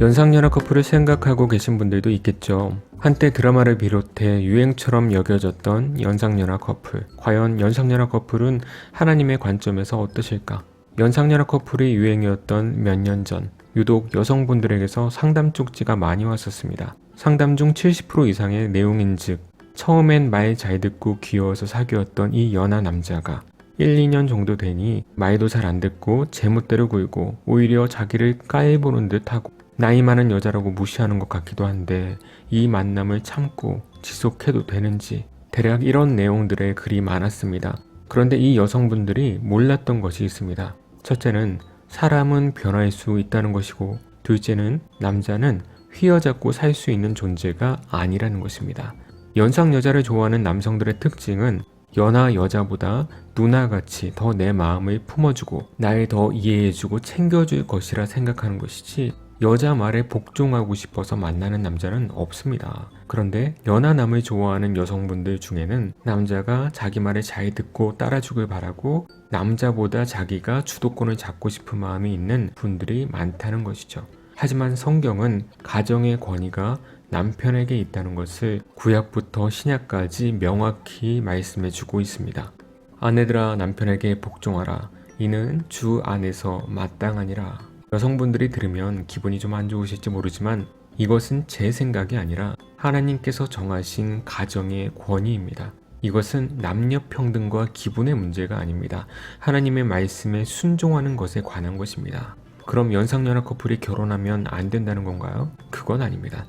연상연하 커플을 생각하고 계신 분들도 있겠죠. 한때 드라마를 비롯해 유행처럼 여겨졌던 연상연하 커플. 과연 연상연하 커플은 하나님의 관점에서 어떠실까? 연상연하 커플이 유행이었던 몇 년 전, 유독 여성분들에게서 상담 쪽지가 많이 왔었습니다. 상담 중 70% 이상의 내용인 즉, 처음엔 말 잘 듣고 귀여워서 사귀었던 이 연하 남자가 1, 2년 정도 되니 말도 잘 안 듣고 제멋대로 굴고 오히려 자기를 까일보는 듯 하고 나이 많은 여자라고 무시하는 것 같기도 한데 이 만남을 참고 지속해도 되는지 대략 이런 내용들의 글이 많았습니다. 그런데 이 여성분들이 몰랐던 것이 있습니다. 첫째는 사람은 변할 수 있다는 것이고 둘째는 남자는 휘어잡고 살 수 있는 존재가 아니라는 것입니다. 연상 여자를 좋아하는 남성들의 특징은 연하 여자보다 누나같이 더 내 마음을 품어주고 날 더 이해해주고 챙겨줄 것이라 생각하는 것이지 여자 말에 복종하고 싶어서 만나는 남자는 없습니다. 그런데 연하남을 좋아하는 여성분들 중에는 남자가 자기 말을 잘 듣고 따라주길 바라고 남자보다 자기가 주도권을 잡고 싶은 마음이 있는 분들이 많다는 것이죠. 하지만 성경은 가정의 권위가 남편에게 있다는 것을 구약부터 신약까지 명확히 말씀해 주고 있습니다. 아내들아 남편에게 복종하라. 이는 주 안에서 마땅하니라. 여성분들이 들으면 기분이 좀 안 좋으실지 모르지만 이것은 제 생각이 아니라 하나님께서 정하신 가정의 권위입니다. 이것은 남녀 평등과 기분의 문제가 아닙니다. 하나님의 말씀에 순종하는 것에 관한 것입니다. 그럼 연상연하 커플이 결혼하면 안 된다는 건가요? 그건 아닙니다.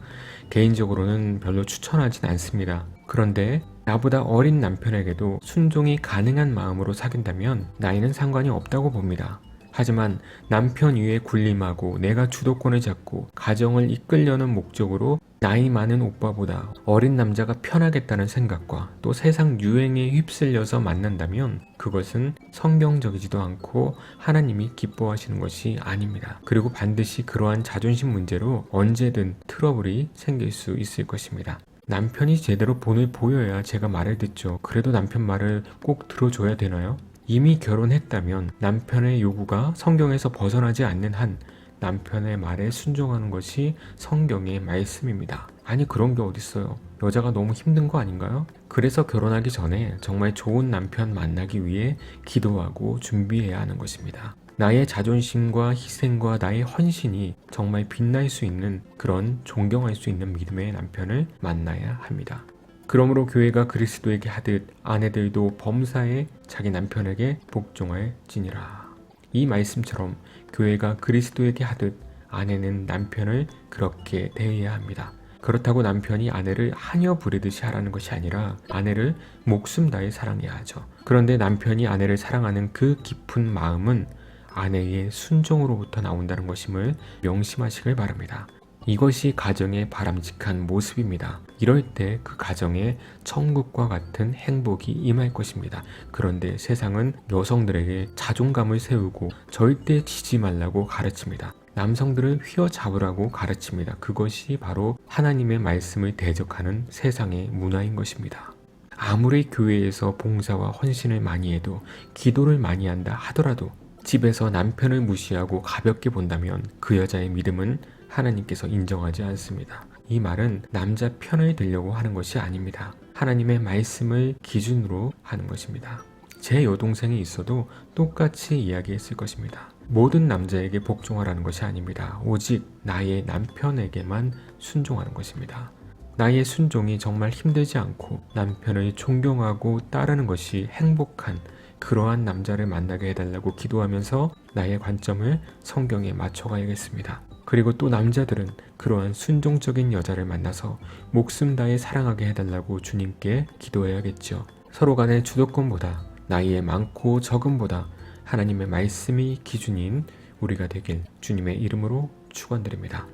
개인적으로는 별로 추천하진 않습니다. 그런데 나보다 어린 남편에게도 순종이 가능한 마음으로 사귄다면 나이는 상관이 없다고 봅니다. 하지만 남편 위에 군림하고 내가 주도권을 잡고 가정을 이끌려는 목적으로 나이 많은 오빠보다 어린 남자가 편하겠다는 생각과 또 세상 유행에 휩쓸려서 만난다면 그것은 성경적이지도 않고 하나님이 기뻐하시는 것이 아닙니다. 그리고 반드시 그러한 자존심 문제로 언제든 트러블이 생길 수 있을 것입니다. 남편이 제대로 본을 보여야 제가 말을 듣죠. 그래도 남편 말을 꼭 들어줘야 되나요? 이미 결혼했다면 남편의 요구가 성경에서 벗어나지 않는 한 남편의 말에 순종하는 것이 성경의 말씀입니다. 아니 그런 게 어딨어요. 여자가 너무 힘든 거 아닌가요? 그래서 결혼하기 전에 정말 좋은 남편 만나기 위해 기도하고 준비해야 하는 것입니다. 나의 자존심과 희생과 나의 헌신이 정말 빛날 수 있는 그런 존경할 수 있는 믿음의 남편을 만나야 합니다. 그러므로 교회가 그리스도에게 하듯 아내들도 범사에 자기 남편에게 복종할지니라. 이 말씀처럼 교회가 그리스도에게 하듯 아내는 남편을 그렇게 대해야 합니다. 그렇다고 남편이 아내를 하녀 부리듯이 하라는 것이 아니라 아내를 목숨 다해 사랑해야 하죠. 그런데 남편이 아내를 사랑하는 그 깊은 마음은 아내의 순종으로부터 나온다는 것임을 명심하시길 바랍니다. 이것이 가정의 바람직한 모습입니다. 이럴 때 그 가정에 천국과 같은 행복이 임할 것입니다. 그런데 세상은 여성들에게 자존감을 세우고 절대 지지 말라고 가르칩니다. 남성들을 휘어잡으라고 가르칩니다. 그것이 바로 하나님의 말씀을 대적하는 세상의 문화인 것입니다. 아무리 교회에서 봉사와 헌신을 많이 해도 기도를 많이 한다 하더라도 집에서 남편을 무시하고 가볍게 본다면 그 여자의 믿음은 하나님께서 인정하지 않습니다. 이 말은 남자 편을 들려고 하는 것이 아닙니다. 하나님의 말씀을 기준으로 하는 것입니다. 제 여동생이 있어도 똑같이 이야기했을 것입니다. 모든 남자에게 복종하라는 것이 아닙니다. 오직 나의 남편에게만 순종하는 것입니다. 나의 순종이 정말 힘들지 않고 남편을 존경하고 따르는 것이 행복한 그러한 남자를 만나게 해달라고 기도하면서 나의 관점을 성경에 맞춰가야겠습니다. 그리고 또 남자들은 그러한 순종적인 여자를 만나서 목숨 다해 사랑하게 해달라고 주님께 기도해야겠죠. 서로 간의 주도권보다 나이의 많고 적음보다 하나님의 말씀이 기준인 우리가 되길 주님의 이름으로 축원드립니다.